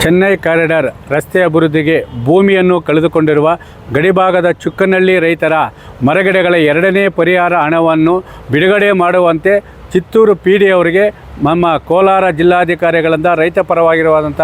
Chennai corridor ರಸ್ತೆ ಅಭಿವೃದ್ಧಿಗೆ ಭೂಮಿಯನ್ನು ಕಳೆದುಕೊಂಡಿರುವ ಗಡಿಭಾಗದ ಚುಕ್ಕನಹಳ್ಳಿ ರೈತರ ಮರಗಿಡಗಳ ಎರಡನೇ ಪರಿಹಾರ ಹಣವನ್ನು ಬಿಡುಗಡೆ ಮಾಡುವಂತೆ ಚಿತ್ತೂರು ಪಿ ಡಿ ಅವರಿಗೆ ನಮ್ಮ ಕೋಲಾರ ಜಿಲ್ಲಾಧಿಕಾರಿಗಳಿಂದ ರೈತ ಪರವಾಗಿರುವಂಥ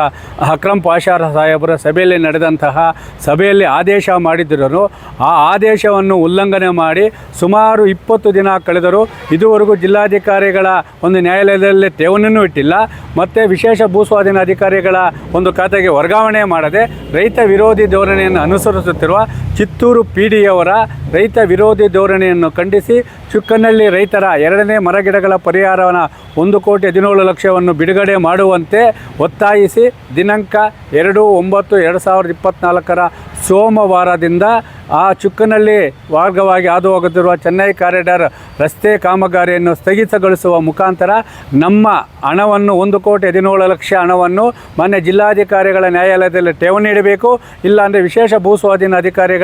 ಅಕ್ರಮ್ ಪಾಷಾರ ಸಾಹೇಬರ ಸಭೆಯಲ್ಲಿ ನಡೆದಂತಹ ಸಭೆಯಲ್ಲಿ ಆದೇಶ ಮಾಡಿದ್ದರು ಆ ಆದೇಶವನ್ನು ಉಲ್ಲಂಘನೆ ಮಾಡಿ ಸುಮಾರು ಇಪ್ಪತ್ತು ದಿನ ಕಳೆದರೂ ಇದುವರೆಗೂ ಜಿಲ್ಲಾಧಿಕಾರಿಗಳ ಒಂದು ನ್ಯಾಯಾಲಯದಲ್ಲಿ ಠೇವಣಿನೂ ಇಟ್ಟಿಲ್ಲ. ಮತ್ತು ವಿಶೇಷ ಭೂಸ್ವಾಧೀನ ಅಧಿಕಾರಿಗಳ ಒಂದು ಖಾತೆಗೆ ವರ್ಗಾವಣೆ ಮಾಡದೆ ರೈತ ವಿರೋಧಿ ಧೋರಣೆಯನ್ನು ಅನುಸರಿಸುತ್ತಿರುವ ಚಿತ್ತೂರು ಪಿ ಡಿಯವರ ರೈತ ವಿರೋಧಿ ಧೋರಣೆಯನ್ನು ಖಂಡಿಸಿ ಚುಕ್ಕನಹಳ್ಳಿ ರೈತರ ಎರಡನೇ ಮರಗಿಡಗಳ ಪರಿಹಾರವನ್ನು ಒಂದು ಕೋಟಿ ಹದಿನೇಳು ಲಕ್ಷವನ್ನು ಬಿಡುಗಡೆ ಮಾಡುವಂತೆ ಒತ್ತಾಯಿಸಿ ದಿನಾಂಕ ಎರಡು ಒಂಬತ್ತು ಎರಡು ಸಾವಿರದ ಇಪ್ಪತ್ತ್ನಾಲ್ಕರ ಸೋಮವಾರದಿಂದ ಆ ಚುಕ್ಕನಹಳ್ಳಿ ಮಾರ್ಗವಾಗಿ ಹಾದು ಹೋಗುತ್ತಿರುವ ಚೆನ್ನೈ ಕಾರಿಡಾರ್ ರಸ್ತೆ ಕಾಮಗಾರಿಯನ್ನು ಸ್ಥಗಿತಗೊಳಿಸುವ ಮುಖಾಂತರ ನಮ್ಮ ಹಣವನ್ನು ಒಂದು ಕೋಟಿ ಹದಿನೇಳು ಲಕ್ಷ ಹಣವನ್ನು ಮಾನ್ಯ ಜಿಲ್ಲಾಧಿಕಾರಿಗಳ ನ್ಯಾಯಾಲಯದಲ್ಲಿ ಠೇವಣಿ ಇಡಬೇಕು, ಇಲ್ಲಾಂದರೆ ವಿಶೇಷ ಭೂಸ್ವಾಧೀನ ಅಧಿಕಾರಿಗಳ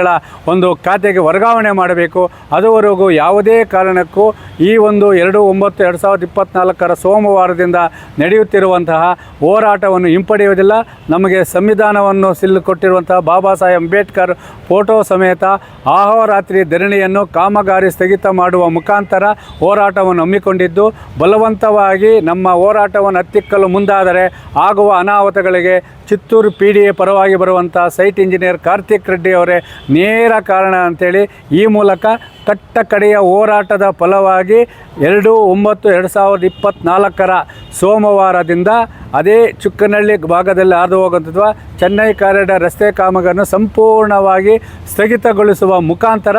ಒಂದು ಖಾತೆಗೆ ವರ್ಗಾವಣೆ ಮಾಡಬೇಕು. ಅದುವರೆಗೂ ಯಾವುದೇ ಕಾರಣಕ್ಕೂ ಈ ಒಂದು ಎರಡು ಒಂಬತ್ತು ಎರಡು ಸಾವಿರದ ಇಪ್ಪತ್ತ್ನಾಲ್ಕರ ಸೋಮವಾರದಿಂದ ನಡೆಯುತ್ತಿರುವಂತಹ ಹೋರಾಟವನ್ನು ಹಿಂಪಡೆಯುವುದಿಲ್ಲ. ನಮಗೆ ಸಂವಿಧಾನವನ್ನು ಸಿಲ್ಲು ಕೊಟ್ಟಿರುವಂತಹ ಬಾಬಾ ಸಾಹೇಬ್ ಅಂಬೇಡ್ಕರ್ ಫೋಟೋ ಸಮೇತ ಆಹೋರಾತ್ರಿ ಧರಣಿಯನ್ನು ಕಾಮಗಾರಿ ಸ್ಥಗಿತ ಮಾಡುವ ಮುಖಾಂತರ ಹೋರಾಟವನ್ನು ಹಮ್ಮಿಕೊಂಡಿದ್ದು, ಬಲವಂತವಾಗಿ ನಮ್ಮ ಹೋರಾಟವನ್ನು ಹತ್ತಿಕ್ಕಲು ಮುಂದಾದರೆ ಆಗುವ ಅನಾಹುತಗಳಿಗೆ ಚಿತ್ತೂರು ಪಿ ಡಿ ಎ ಪರವಾಗಿ ಬರುವಂಥ ಸೈಟ್ ಇಂಜಿನಿಯರ್ ಕಾರ್ತಿಕ್ ರೆಡ್ಡಿ ಅವರೇ ನೇರ ಕಾರಣ ಅಂತೇಳಿ ಈ ಮೂಲಕ ಕಟ್ಟ ಕಡೆಯ ಹೋರಾಟದ ಫಲವಾಗಿ ಎರಡು ಒಂಬತ್ತು ಎರಡು ಸಾವಿರದ ಇಪ್ಪತ್ತ್ನಾಲ್ಕರ ಸೋಮವಾರದಿಂದ ಅದೇ ಚುಕ್ಕನಹಳ್ಳಿ ಭಾಗದಲ್ಲಿ ಹಾದು ಹೋಗುತ್ತಿರುವ ಚೆನ್ನೈ ಕಾರಿಡಾರ್ ರಸ್ತೆ ಕಾಮಗಾರಿಯನ್ನು ಸಂಪೂರ್ಣವಾಗಿ ಸ್ಥಗಿತಗೊಳಿಸುವ ಮುಖಾಂತರ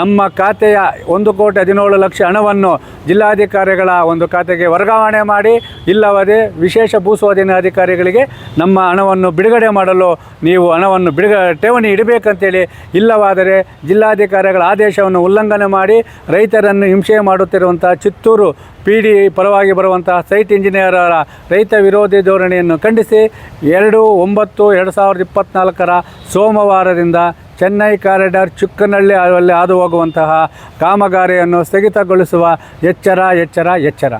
ನಮ್ಮ ಖಾತೆಯ ಒಂದು ಕೋಟಿ ಹದಿನೇಳು ಲಕ್ಷ ಹಣವನ್ನು ಜಿಲ್ಲಾಧಿಕಾರಿಗಳ ಒಂದು ಖಾತೆಗೆ ವರ್ಗಾವಣೆ ಮಾಡಿ, ಇಲ್ಲವದೇ ವಿಶೇಷ ಭೂಸ್ವಾಧೀನ ಅಧಿಕಾರಿಗಳಿಗೆ ನಮ್ಮ ಹಣವನ್ನು ಬಿಡುಗಡೆ ಮಾಡಲು ನೀವು ಹಣವನ್ನು ಬಿಡುಗ ಠೇವಣಿ ಇಡಬೇಕಂತೇಳಿ, ಇಲ್ಲವಾದರೆ ಜಿಲ್ಲಾಧಿಕಾರಿಗಳ ಆದೇಶವನ್ನು ಉಲ್ಲಂಘನೆ ಮಾಡಿ ರೈತರನ್ನು ಹಿಂಸೆ ಮಾಡುತ್ತಿರುವಂಥ ಚಿತ್ತೂರು ಪಿ ಡಿ ಪರವಾಗಿ ಬರುವಂತಹ ಸೈಟ್ ಇಂಜಿನಿಯರರ ರೈತ ವಿರೋಧಿ ಧೋರಣೆಯನ್ನು ಖಂಡಿಸಿ ಎರಡು ಒಂಬತ್ತು ಎರಡು ಸಾವಿರದ ಇಪ್ಪತ್ತ್ನಾಲ್ಕರ ಸೋಮವಾರದಿಂದ ಚೆನ್ನೈ ಕಾರಿಡಾರ್ ಚುಕ್ಕನಹಳ್ಳಿ ಅಲ್ಲಿ ಹಾದು ಹೋಗುವಂತಹ ಕಾಮಗಾರಿಯನ್ನು ಸ್ಥಗಿತಗೊಳಿಸುವ ಎಚ್ಚರ ಎಚ್ಚರ ಎಚ್ಚರ.